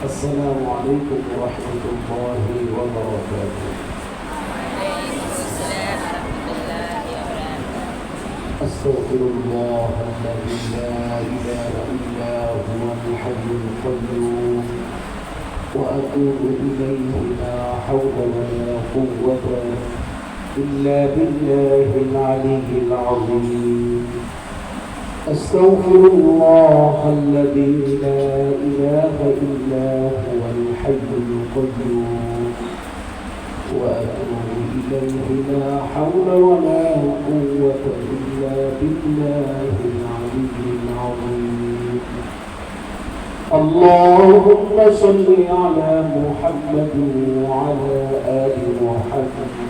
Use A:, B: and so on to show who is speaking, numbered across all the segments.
A: السلام عليكم ورحمة الله وبركاته. أستغفر الله الذي لا إله إلا هو الحي القيوم وأتوب إليه لا حول ولا قوة إلا بالله العلي العظيم. أستغفر الله الذي لا إله إلا هو الحي القيوم وأتوب إليه لا حول ولا قوة إلا بالله العلي العظيم. اللهم صل على محمد وعلى آل محمد.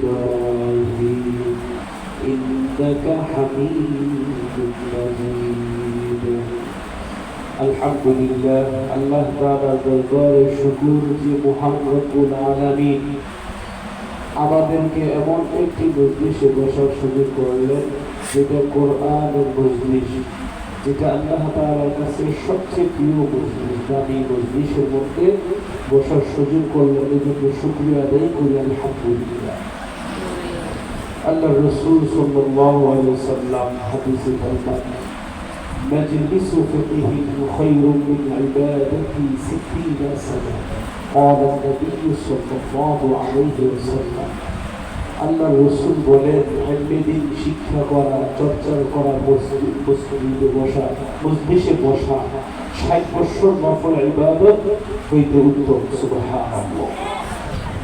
A: إبراهيم إنك حميد مجيد الحمد لله الله تعالى দরবারে শুকুর যে মহান রব্বুল আলামিন আমাদেরকে এমন একটি মজলিসে বসার সুযোগ করলেন যেটা কোরআনের মজলিস যেটা আল্লাহ তাআলার কাছে সবচেয়ে প্রিয় মজলিস দামি মজলিসের মধ্যে বসার সুযোগ করলেন এই জন্য শুক্রিয়া আদায় করি আলহামদুলিল্লাহ আল্লাহ রসুল সাল্লাল্লাহু আলাইহি সাল্লাম হাদিসে বলেন مجلس فقه خير من عبادة ستين سنة قال النبي صلى الله عليه وسلم আল্লাহ রসুল বলেন দিন শিক্ষা করা চর্চা করা মসজিদে বসা মসজিদে বসা ষাট বছর নফল ইবাদত হইতে উত্তম সুবহানাল্লাহ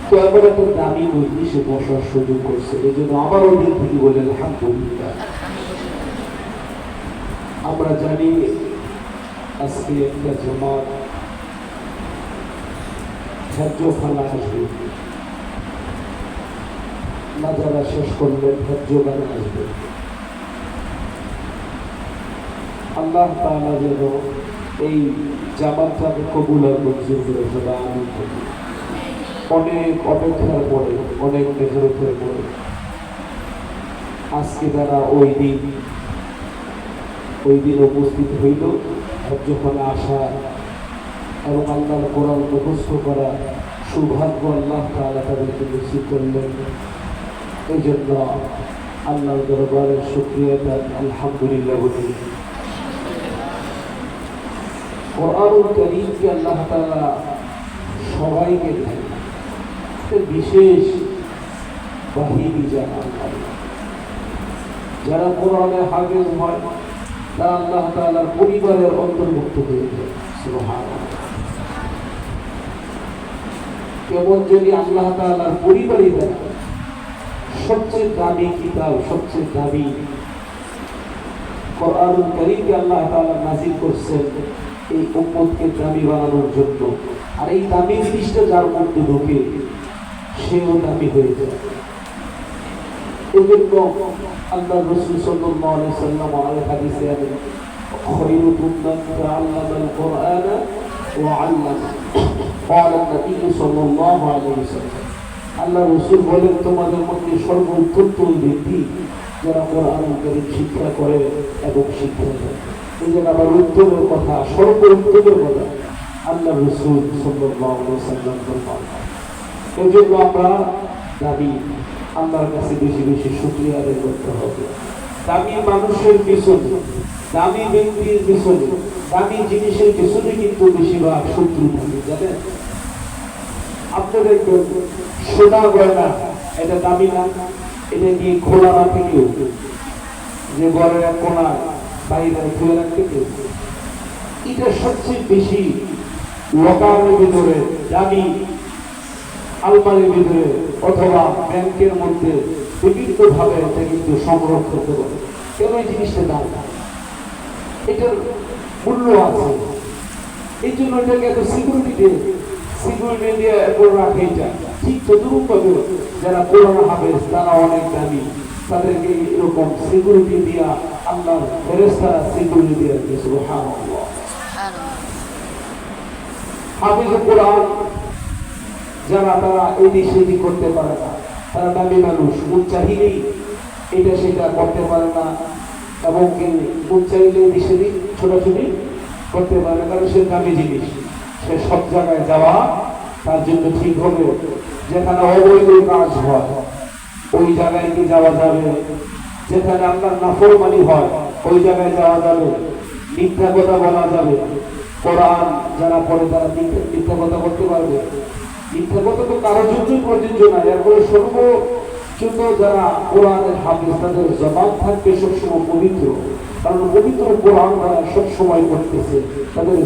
A: তো এমন একটা দামি মসজিদে বসার সুযোগ করছে। এই জন্য আবারও দিন থেকে বলেন আলহামদুলিল্লাহ। আমরা জানি আজকে একটা জমাত খাদ্যখানা আসবে। না যারা শেষ করলেন খাদ্যখানা আসবে। আল্লাহ তাআলা যেন এই জামাতটাকে কবুল আর মঞ্জুর করে সদা আমি করি অনেক অপেক্ষার পরে, অনেক মেহনতের পরে আজকে তারা ওই দিন ওই দিন উপস্থিত হইল যখন আসা, এবং আল্লাহর কোরআন মুখস্থ করা সৌভাগ্য আল্লাহ তাআলা তাদেরকে নিশ্চিত করলেন এই জন্য আল্লাহর দরবারের শুক্রিয়া দেন আলহামদুলিল্লাহ বলি। কোরআনুল করিমকে আল্লাহ তাআলা সবাইকে দেন। বিশেষ বাহিনী জানা যারা কোরআনে হাফেজ হয়, তারা আল্লাহ তাআলার পরিবারের অন্তর্ভুক্ত হয়ে যায়। কেবল যদি আল্লাহ তাআলার পরিবারই দেয়, সবচেয়ে দামি কিতাব, সবচেয়ে দামি কোরআনুল কারীমকে আল্লাহ তাআলা নাজির করছেন, এই উম্মতকে দামি বানানোর জন্য। আর এই দামি জিনিসটা যার মধ্যে ঢোকে সেও দামি হয়ে যায় এজন্য আল্লাহ রসুল সাল্লাল্লাহু আলাইহি সাল্লাম আল হাদিসে আছেন خيركم من تعلم القرآن وعلم قال النبي صلى الله عليه وسلم আল্লাহ রসুল বলেন তোমাদের মধ্যে সর্বোত্তম ওই ব্যক্তি যারা কোরআন করিম শিক্ষা করে এবং শিক্ষা দেয় এই জন্য আবার উত্তমের কথা সর্বোত্তমের কথা আল্লাহ রসুল সাল্লাল্লাহু আলাইহি সাল্লাম এই আমরা দাবি আল্লাহর কাছে বেশি বেশি শুক্রিয়া আদায় করতে হবে। দামি মানুষের পিছনে, দামি ব্যক্তির পিছনে, দামি জিনিসের পিছনে কিন্তু বেশিরভাগ শত্রু থাকে, জানেন? আপনাদের সোনা গয়না, এটা দামি না, এটা নিয়ে খোলা রাখে কেউ? যে ঘরের এক কোনা বাইরে খুলে রাখতে কেউ? এটা সবচেয়ে বেশি লকারের ভিতরে দামি আলমারির ভিতরে অথবা ব্যাংকের মধ্যে বিভিন্ন ভাবে এটা কিন্তু সংগ্রহ করতে পারে। কেন এই জিনিসটা দাম? এটার মূল্য আছে। এই জন্য এটাকে এত সিকিউরিটি দিয়ে সিকিউরিটি দিয়ে করে রাখে এটা। ঠিক তদুরূপভাবে যারা কোরআন হাফেজ তারা অনেক দামি। তাদেরকে এরকম সিকিউরিটি দিয়া আল্লাহর ফেরেস্তারা সিকিউরিটি দিয়ে দিয়েছে সুবহানাল্লাহ। হাফেজ কোরআন যারা তারা এদিক সেদিক করতে পারে না, তারা দামি মানুষ মন চাহিলেই এটা সেটা করতে পারে না। এবং কি চাহিলে এদিক ছোটাছুটি করতে পারে না, কারণ সে দামি জিনিস। সে সব জায়গায় যাওয়া, তার জন্য ঠিক হবে। যেখানে অবৈধ কাজ হয়, ওই জায়গায় কি যাওয়া যাবে? যেখানে আপনার নাফরমানি হয়, ওই জায়গায় যাওয়া যাবে। মিথ্যা কথা বলা যাবে। কোরআন যারা পড়ে, তারা মিথ্যা কথা বলতে পারবে। কারোর প্রযোজ্য না এরপরে যারা তাদের জবান থাকবে সবসময় পবিত্র। পবিত্র তারা সবসময় করতেছে তাদের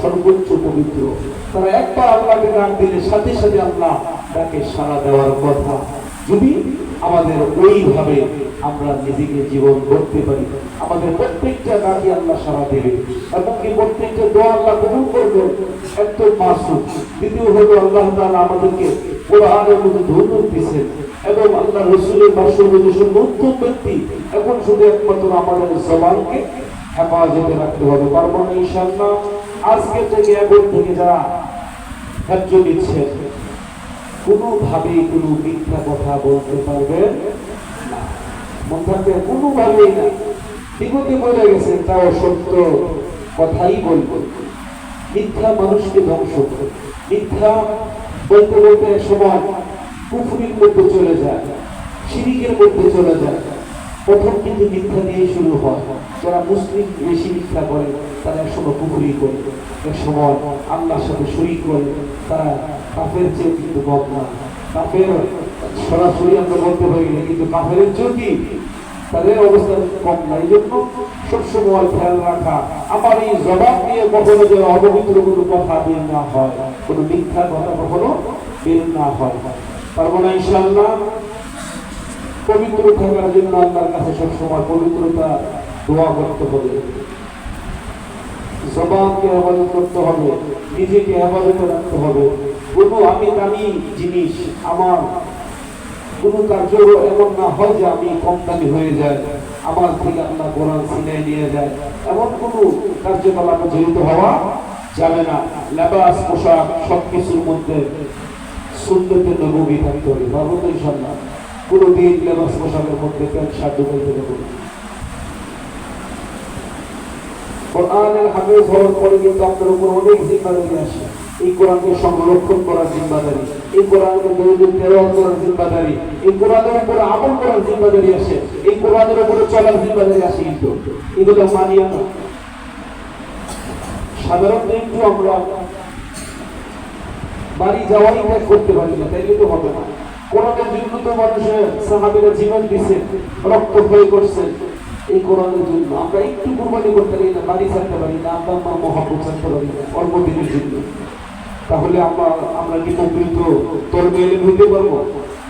A: সর্বোচ্চ পবিত্র। তারা একবার দিলে সাথে সাথে আল্লাহ তাকে সাড়া দেওয়ার কথা। যদি আমাদের ওইভাবে আমরা নিজেকে জীবন করতে পারি। আমাদের প্রত্যেকটা ডাকে আল্লাহ সারা দেবে। এবং কি প্রত্যেকটা দোয়া আল্লাহ কবুল করবে। একদম মাসুম। দ্বিতীয় হলো আল্লাহ আমাদেরকে কোরআনের মধ্যে ধন্য দিয়েছেন। এবং আল্লাহ রসুলের উত্তম ব্যক্তি, এখন শুধু একমাত্র আমাদের জবানকে হেফাজতে রাখতে হবে। পারব না ইনশাআল্লাহ। আজকে থেকে এখন থেকে যারা দিচ্ছেন কোনোভাবেই কোনো মিথ্যা কথা বলতে পারবেন না। মন থাকবে কোনোভাবেই না। বিগতে বলে গেছে, তাও সত্য কথাই বলব। মিথ্যা মানুষকে ধ্বংস করে। মিথ্যা বলতে বলতে সময় পুকুরির মধ্যে চলে যায় সিরিকের মধ্যে চলে যায়। প্রথম কিন্তু মিথ্যা দিয়ে শুরু হয়। যারা মুসলিম বেশি মিথ্যা করে তারা একসময় পুকুরি করে। সময় আল্লাহর সাথে শরিক করে তারা কাফের চেয়ে কিন্তু কম না কাফের সরাসরি আমরা বলতে পারি না, কিন্তু কাফের চেয়েও কি? তাদের অবস্থা কম না। এই জন্য সবসময় খেয়াল রাখা, আমার এই জবাব দিয়ে কখনো যেন অপবিত্র কোনো কথা বের না হয়, কোনো মিথ্যা কথা কখনো বের না হয়। পারব না ইনশাল্লাহ পবিত্র থাকার জন্য আল্লাহর কাছে সবসময় পবিত্রতা, দোয়া করতে হবে। জবানকে হেফাজত করতে হবে, নিজেকে হেফাজতে রাখতে হবে। কোনো আমি দামি জিনিস আমার কোনো কার্য এমন না হয় যে আমি কম দামি হয়ে যায়, আমার থেকে আল্লাহ কোরআন সিনাই নিয়ে যায়। এমন কোনো কার্যকলাপে জড়িত হওয়া যাবে না। লেবাস, পোশাক সব কিছুর মধ্যে সুন্দরতে নবী থাকতে হবে। তো ইনশাল্লাহ কোনো দিন লেবাস, পোশাকের মধ্যে প্যান্ট, শার্ট ঢুকাইতে দেবো কোরআনের হাফেজ হওয়ার পরে কিন্তু আপনার উপর অনেক জিম্মাদারি আসে। এই কোরআনকে সংরক্ষণ করার জিম্মাদারি, এই কোরআনকে করার জিম্মাদারি, এই কোরআনের উপরে আমল করার জিম্মাদারি আসে, এই কোরআনের উপরে চলার জিম্মাদারি আসে কিন্তু। এগুলো না। সাধারণত একটু আমরা বাড়ি যাওয়াই ত্যাগ করতে পারি না, তাইলে তো হবে না। কোরআনের জন্য মানুষের সাহাবিরা জীবন দিছে, রক্ত ক্ষয় করছে এই কোরআনের জন্য। আমরা একটু কোরবানি করতে পারি না বাড়ি ছাড়তে পারি না আব্বা আম্মা মহাব্বত ছাড়তে পারি না অল্প দিনের জন্য। তাহলে আমরা আমরা কি প্রকৃত তরবে এলেম হইতে পারব?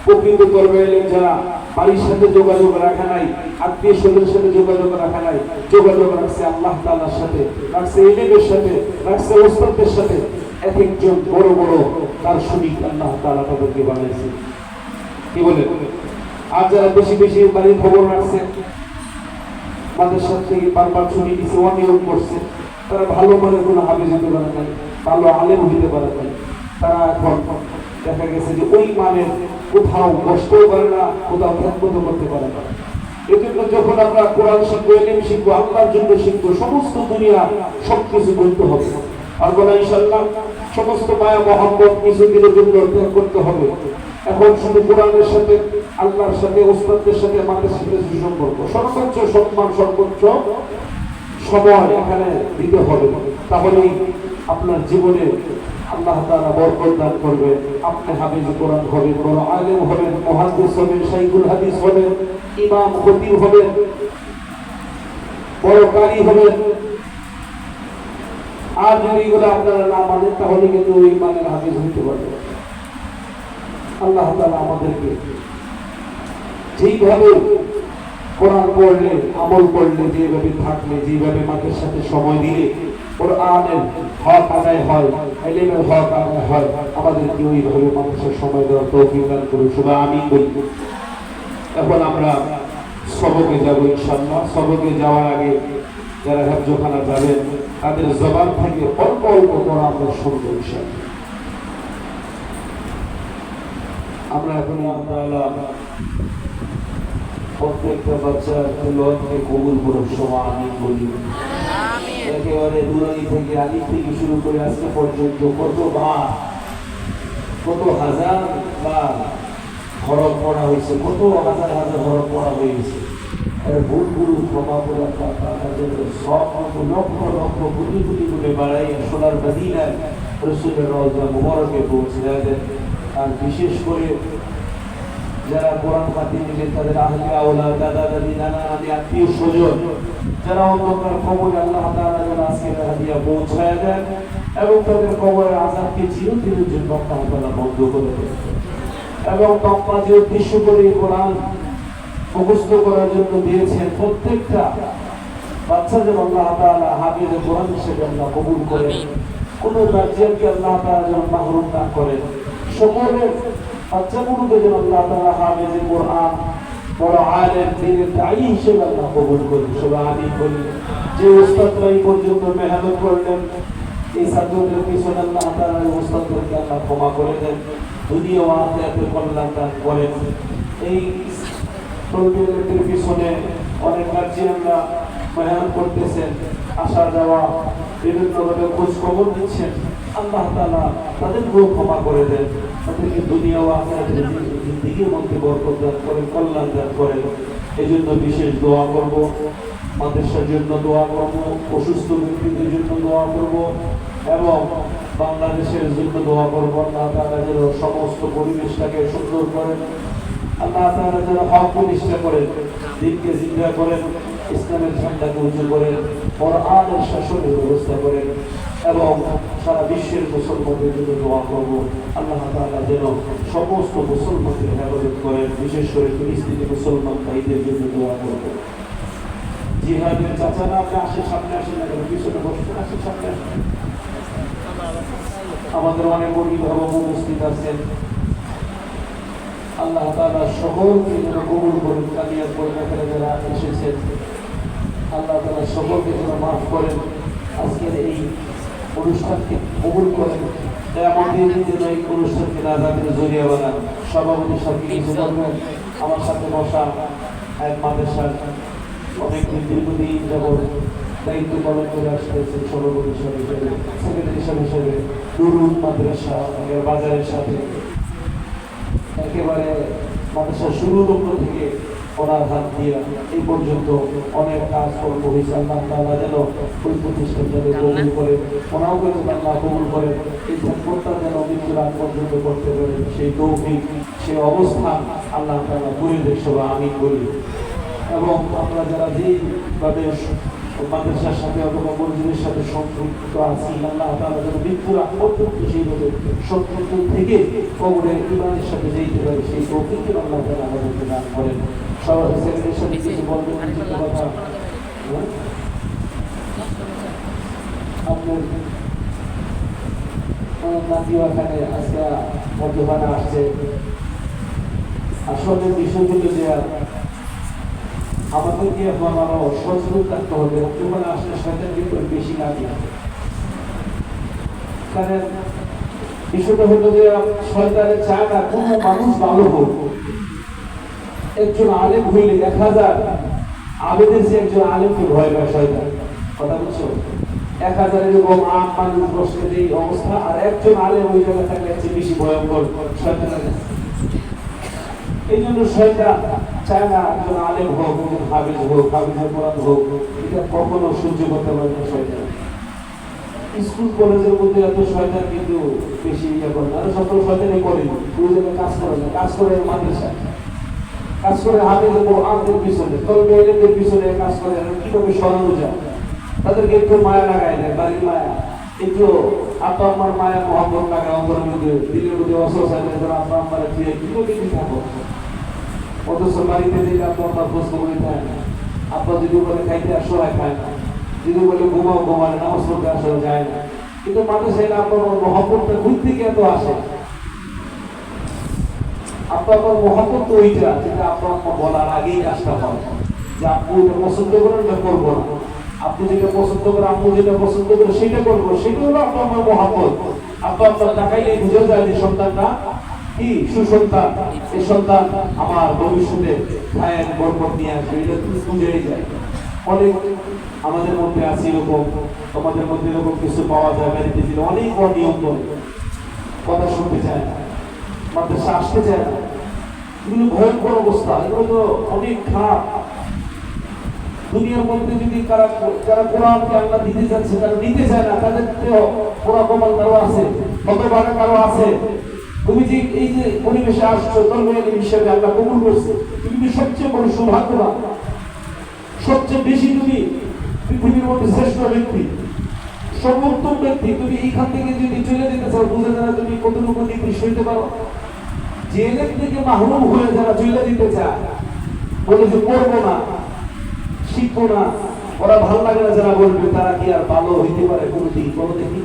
A: প্রকৃত তরবে এলেম যারা বাড়ির সাথে যোগাযোগ রাখা নাই, আত্মীয় স্বজনের সাথে যোগাযোগ রাখা নাই, যোগাযোগ রাখছে আল্লাহ তাআলার সাথে, রাখছে এলেমের সাথে, রাখছে ওস্তাদের সাথে। এক একজন বড় বড় শরীর আল্লাহ তাআলা তাদেরকে বানিয়েছে। কি বলে? আর যারা বেশি বেশি বাড়ির খবর রাখছে মাদ্রাসা থেকে বারবার ছবি দিচ্ছে অনিয়ম করছে। তারা ভালো করে কোনো হাফেজ হতে পারে নাই, ভালো আলেম হইতে পারে নাই। তারা এখন দেখা গেছে যে ওই মানের কোথাও বসতেও পারে না, কোথাও খ্যাতমত করতে পারে না। এজন্য যখন আমরা কোরআন শিখব, এলিম শিখব, আল্লাহর জন্য শিখব, সমস্ত দুনিয়া সব কিছু বলতে হবে। আর বলা ইনশাল্লাহ সমস্ত মায়া মহব্বত কিছুদিনের জন্য ত্যাগ করতে হবে। এখন শুধু কোরআনের সাথে আল্লাহর সাথে ওস্তাদদের সাথে আমাদের সাথে সুসম্পর্ক সর্বোচ্চ সম্মান, সর্বোচ্চ সময় এখানে দিতে হবে। তাহলেই আপনার জীবনে আল্লাহ তাআলা বরকত দান করবে। আপনি হাফিজ কোরআন হবেন, বড় আলেম হবেন, মুহাদ্দিস হবেন, শাইখুল হাদিস হবেন, ইমাম, খতিব হবেন, বড় কারি হবেন। আর যদি এগুলো আপনারা না মানেন, তাহলে কিন্তু ওই মানের হাফিজ হইতে পারবে আল্লাহ তাআলা আমাদেরকে যেইভাবে কোরআন পড়লে, আমল করলে, যেভাবে থাকলে, যেভাবে মাকে সাথে সময় দিলে, কোরআনের হক আদায় হয়, এলিমের হক আদায় হয়, আমাদেরকে ওইভাবে মানুষের সময় দেওয়ার তৌফিক দান করুন। সবাই আমি বলি। এখন আমরা সবকে যাব ইনশাল্লাহ সবকে যাওয়ার আগে যারা হ্যাবজখানা যাবেন, তাদের জবান থেকে অল্প অল্প করে আমরা শুনব ইনশাল্লাহ আমরা এখন আল্লাহ প্রত্যেকটা বাচ্চা তেলোয়াতকে কবুল করুন সময় আমি বলি একেবারে দূরানি থেকে আগে থেকে শুরু করে আজকে পর্যন্ত কত বার কত হাজার বার হরফ পড়া হয়েছে কত হাজার হাজার হরফ পড়া হয়েছে এর ভুলগুলো ক্ষমা করে সব লক্ষ লক্ষ কোটি কোটি করে বাড়াই সোনার রসুলের মুবারকে পৌঁছে দেয়। আর বিশেষ করে যারা কোরআন পাতি নিলেন তাদের আহলে আওলা, দাদা, দাদি, নানা নানি আত্মীয় স্বজন, যারা অন্ধকার কবরে আল্লাহ তাআলা যেন আজকে হাদিয়া পৌঁছায় দেন এবং তাদের কবরের আজাবকে চিরদিনের জন্য আল্লাহ তাআলা বন্ধ করে দেন। এবং তকমা যে উদ্দেশ্য করে কোরআন মুখস্থ করার জন্য দিয়েছেন, প্রত্যেকটা বাচ্চা যেন আল্লাহ তাআলা হাফিজ কোরআন হিসেবে আল্লাহ কবুল করেন। কোনো গার্জিয়ানকে আল্লাহ তাআলা যেন মাহরুম না করেন। সকলের বাচ্চাগুলোকে যেন আল্লাহ তাআলা হাফিজ কোরআন বড় আলেম দিনের হিসেবে আল্লাহ কবুল করেন সবাই আমি বলি যে উস্তাদরা এই পর্যন্ত মেহনত করলেন, এই ছাত্রদের পিছনে আল্লাহ তাআলা এই উস্তাদদেরকে আল্লাহ ক্ষমা করে দেন। দুনিয়া ও আখিরাতের কল্যাণ এই পিছনে অনেক গার্জিয়ানরা মেহনত করতেছেন আসা যাওয়া বিভিন্নভাবে খোঁজ খবর দিচ্ছেন আল্লাহ তাআলা তাদেরকেও ক্ষমা করে দেন। তাদেরকে দুনিয়া ও আখিরাতের জিন্দিগির মধ্যে বরকত দান করেন, কল্যাণ দান করেন এই জন্য বিশেষ দোয়া করব। মাদ্রাসার জন্য দোয়া করব, অসুস্থ ব্যক্তিদের জন্য দোয়া করব এবং বাংলাদেশের জন্য দোয়া করব। আল্লাহ তাআলা যেন সমস্ত পরিবেশটাকে সুন্দর করেন। আল্লাহ তাআলা যেন হক প্রতিষ্ঠা করেন, দিনকে জিন্দা করেন, ইসলামের ঝান্ডাকে উঁচু করেন, কোরআনের শাসনের ব্যবস্থা করেন। এবং সারা বিশ্বের মুসলমানদের জন্য দোয়া করব। আল্লাহ তাআলা যেন সমস্ত মুসলমানদের হেফাজত করেন, বিশেষ করে ফিলিস্তিনি মুসলমান ভাইদের জন্য দোয়া করব। জিহাদের চাচা না, আপনি আসে সামনে আসেন না কেন? পিছনে বসতে আসেন, সামনে আমাদের অনেক মুরগি ধর্ম উপস্থিত আছেন। আল্লাহ তাআলা সকলকে যেন কবুল করেন কালিয়া করবে এখানে যারা এসেছেন আল্লাহ তাআলা সকলকে যেন মাফ করেন। আজকের এই অনুষ্ঠানকে কবুল করেন। আমাদের যেন এই অনুষ্ঠানকে নাজাদের জড়িয়ে বানান সভাপতির সাথে আমার সাথে বসা এক দীর্ঘদিন দায়িত্ব পালন করে সভাপতি মাদ্রাসা বাজারের সাথে। একেবারে মাদ্রাসা শুরু লগ্ন থেকে ওনার হাত দিয়ে এই পর্যন্ত অনেক কাজ হয়েছে আল্লাহ তাআলা যেন ওই প্রতিষ্ঠান যেন কবুল করে ওনাও যেন আল্লাহ কবুল করে। এই সম্পদটা যেন মৃত্যুর আগ পর্যন্ত করতে পারে সেই তৌফিক সেই অবস্থা আল্লাহ তারা করে দেয় আমি বলি। এবং আমরা যারা যেইভাবে মাদ্রাসার সাথে অথবা মসজিদের সাথে সম্পৃক্ত আছি, আল্লাহ তাআলা যেন মৃত্যুর আগ সেইভাবে সম্পর্ক থেকে কবরে ইমানের সাথে যেতে পারে, সেই আল্লাহ আমাদেরকে করেন। সবার সাথে কিছু কথা। হ্যাঁ? আপনার আসলে বিষয়গুলো যে আমাদেরকে আরও সচেতন থাকতে হবে মদ্যপানে আসলে শয়তান কিন্তু বেশি লাগে কারণ বিষয়টা হলো যে চায় না কোনো মানুষ ভালো হোক। একজন আলেম হইলে এক হাজার আবেদের যে একজন আলেমকে ভয় পায় কথা বুঝছ? এক হাজার এরকম আম মানুষ বসে এই অবস্থা, আর একজন আলেম ওই জায়গায় থাকলে বেশি ভয়ঙ্কর শয়তানের। এই জন্য চায় না একজন আলেম হোক, একজন হাবিজ হোক হাবিজের হোক, এটা কখনো সহ্য করতে পারে না স্কুল, কলেজের মধ্যে এত শয়তান কিন্তু বেশি ইয়ে করে না। সকল শয়তানই করে। কাজ করে না। কাজ করে মাদ্রাসা কাজ করে হাতে কোরআনদের পিছনে। তবে পিছনে কাজ করে। কীভাবে সরানো যায়? তাদেরকে একটু মায়া লাগায় দেয়, বাড়ির মায়া। একটু আপা আমার মায়া মহব্বত লাগায় অন্তরের মধ্যে দিলের মধ্যে অসুস্থ অসহসায় দেয় আপা আমার দিয়ে কি থাকো অথচ বাড়িতে দিলে আপা আমার প্রশ্ন করে দেয় না আপা যদি বলে খাইতে আর খায় না যদি বলে ঘুমাও ঘুমালে নামাজ পড়তে আসলে যায় না কিন্তু মানুষ মানুষের আপনার মহব্বতটা ঘুর থেকে এত আসে আপনার মহব্বত তো ওইটা যেটা আপনার বলার আগেই কাজটা হয় যে আপনি পছন্দ করেন না করব না আপনি যেটা পছন্দ করেন আপনি যেটা পছন্দ করেন সেটা করব। সেটা হলো আপনার আমার মহাপত আপনি আপনার তাকাইলে বুঝে যায় যে সন্তানটা কি সুসন্তান? এই সন্তান আমার ভবিষ্যতে ভাইয়ের বরকত নিয়ে আসবে। এটা বুঝেই যায়। অনেক আমাদের মধ্যে আছে এরকম। তোমাদের মধ্যে এরকম কিছু পাওয়া যায়, বাড়িতে দিলে অনেক অনিয়ম করে কথা শুনতে চায় না। মাদ্রাসা আসতে চায় না। এগুলো ভয়ঙ্কর অবস্থা। এগুলো তো অনেক খারাপ। দুনিয়ার মধ্যে যদি তারা যারা কোরআনকে আল্লাহ দিতে যাচ্ছে তারা নিতে চায় না, তাদের পোড়া কমাল কারও আছে কত বাড়া কারও আছে। তুমি যে এই যে পরিবেশে আসছো ধর্মের হিসেবে আল্লাহ কবুল করছে, তুমি সবচেয়ে বড় সৌভাগ্যবান? সবচেয়ে বেশি তুমি পৃথিবীর মধ্যে শ্রেষ্ঠ ব্যক্তি, সর্বোত্তম ব্যক্তি, তুমি এইখান থেকে যদি চলে যেতে চাও, বুঝে যারা তুমি কতটুকু নিকৃষ্ট হইতে পারো। জেলের থেকে মাহরুম হয়ে যারা চলে দিতে চায়, বলে যে করব না। শিখব না ওরা ভালো লাগে না যারা বলবে, তারা কি আর ভালো হইতে পারে কোনো দিন বলো দেখি।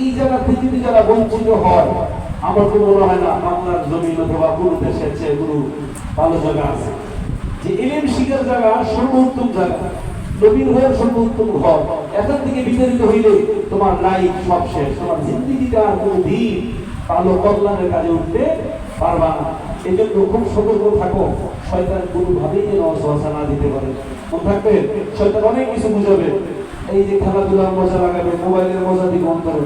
A: এই জায়গা যদি যারা বঞ্চিত হয়, আমার তো মনে হয় না বাংলার জমিন অথবা কোনো দেশের চেয়ে কোনো ভালো জায়গা আছে। যে এলিম শিখার জায়গা সর্বোত্তম জায়গা। নবীন হওয়ার সর্বোত্তম ঘর। এখান থেকে বিতাড়িত হইলে তোমার লাইফ সব শেষ। তোমার জিন্দিগিটা আর কোনো দিন ভালো কল্যাণের কাজে উঠতে পারবা না এই জন্য খুব সতর্ক থাকো। শয়তান কোনোভাবেই যেন অসহসা না দিতে পারে। মনে থাকবে, শয়তান অনেক কিছু বুঝাবে। এই যে খেলাধুলার মজা লাগাবে, মোবাইলের মজা দিকে অন্তরে।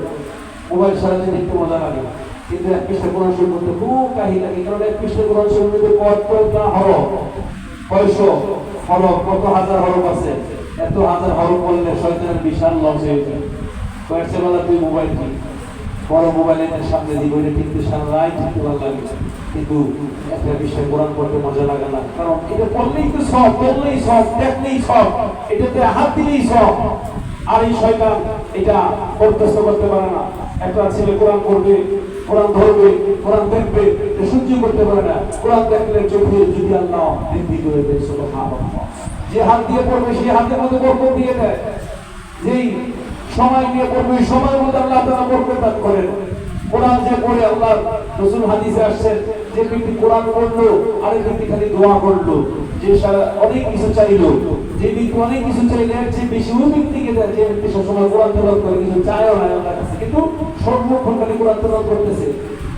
A: মোবাইল সারাদিন একটু মজা লাগে কিন্তু এক পৃষ্ঠা কোরআন শরীফ করতে খুব কাহি লাগে। কারণ এক পৃষ্ঠা কোরআন মধ্যে পদ পদ না হরফ? কয়শো হরফ? কত হাজার হরফ আছে? এত হাজার হরফ বললে শয়তানের বিশাল লস হয়ে যায়। কয়েকটা বেলা তুই মোবাইল কিন বড় মোবাইল এনে সামনে দিব, এটা কিন্তু সারাই ঠিক ভালো লাগে কিন্তু একটা বিষয় কোরআন পড়তে মজা লাগে না। কারণ এটা পড়লেই তো সব, পড়লেই সব, দেখলেই সব, এটাতে হাত দিলেই সব। আর এই শয়তান এটা বরদাস্ত করতে পারে না। একটা ছেলে কোরআন পড়বে, কোরআন ধরবে, কোরআন দেখবে সহ্য করতে পারে না। কোরআন দেখলে চোখে যদি আল্লাহ বৃদ্ধি করে দেয় যে হাত দিয়ে পড়বে, সেই হাতের মধ্যে বরকত দিয়ে দেয়। যেই সময় নিয়ে পড়বে ওই সময়ের মধ্যে আল্লাহ তারা বরকত দান করেন। কোরআন যে পড়ে, আল্লাহ রসুল হাদিসে আসছেন যে ব্যক্তি কোরআন পড়ল, আরেক ব্যক্তি খালি দোয়া করল, যে সারা অনেক কিছু চাইলো, যে ব্যক্তি অনেক কিছু চাইলে এর চেয়ে বেশি ওই ব্যক্তিকে দেয়, যে ব্যক্তি সবসময় কোরআন তেলাওয়াত করে কিছু চায়ও না আল্লাহর কাছে। কিন্তু সর্বক্ষণ খালি কোরআন তেলাওয়াত করতেছে।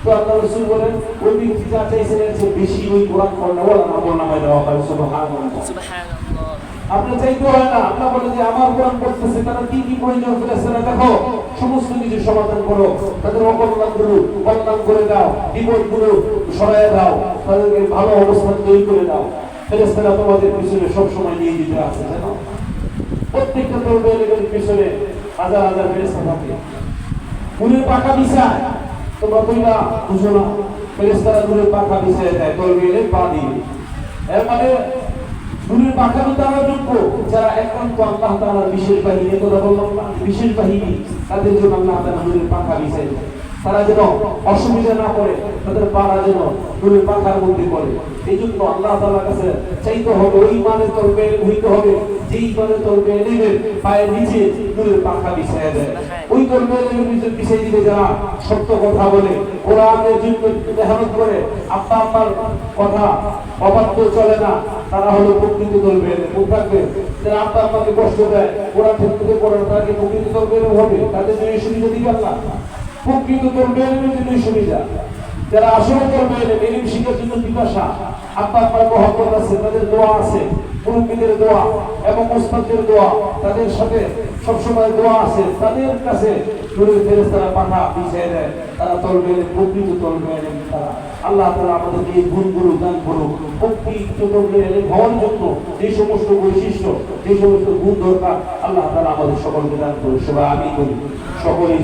A: তো আল্লাহ রসুল বলেন, ওই ব্যক্তি যা চাইছেন এর চেয়ে বেশি ওই কোরআন পড়লে ওরা আমল নামায় দেওয়া হয় সুবহানাল্লাহ। আপনি চাইতে হয় না আপনার বলে যে আমার কোরআন পড়তেছে তারা কি কি প্রয়োজন ফেলেছে না দেখো। সমস্ত কিছু সমাধান করো। তাদের অকল্যাণগুলো কল্যাণ করে দাও, বিপদগুলো সরাই দাও, তাদেরকে ভালো অবস্থান তৈরি করে দাও। ফেরেস্তারা তোমাদের পিছনে সবসময় নিয়ে যেতে আছে, জানো? প্রত্যেকটা তরবেলের পিছনে হাজার হাজার ফেরেস্তা থাকে। ফুলের পাখা বিছায় তোমরা কইলা, বুঝো না। ফেরেস্তারা ফুলের পাখা বিছায় দেয় তরবেলের পা দিয়ে। এর মানে নূরের পাখানো তারা যোগ্য যারা একমাত্র আল্লাহ তাআলার বিশেষ বাহিনী কথা বললাম বিশেষ বাহিনী, তাদের জন্য আল্লাহ তাআলা নূরের পাখা বিছাই দেন। তারা যেন অসুবিধা না করে, তাদের পাড়া যেন নূরের পাখার মধ্যে পড়ে। এই জন্য আল্লাহ তাআলার কাছে চাইতে হবে, ওই মানে তরবে হইতে হবে, যেই মানে তরবে নেবে পায়ের নিচে নূরের পাখা বিছাই দেয়। ওই তরবে নিচে বিছাই দিলে যারা সত্য কথা বলে, কোরআনের জন্য মেহনত করে, আব্বা আব্বার কথা অবাধ্য চলে না, তারা হলো প্রকৃতি প্রকৃত দলবে থাকবে, যারা আব্বা আব্বাকে কষ্ট দেয়, কোরআন থেকে পড়ার তাকে প্রকৃত দলবে হবে? তাদের জন্য সুবিধা দিবে আল্লাহ? প্রকৃত করবে জন্য সুবিধা। যারা আসলে করবে এলিম শিখার জন্য পিপাসা, আব্বা আব্বার মহব্বত আছে, তাদের দোয়া আছে, মুরব্বীদের দোয়া এবং ওস্তাদদের দোয়া, তাদের সাথে সবসময় দোয়া আছে। তাদের কাছে ফেরেশতারা পাঠা দেয়। তারা তারা। আল্লাহ এই দান করুক। প্রকৃত সমস্ত বৈশিষ্ট্য সমস্ত গুণ দরকার, আল্লাহ আমাদের সকলকে দান করুক। সবাই আমি করি। সকলেই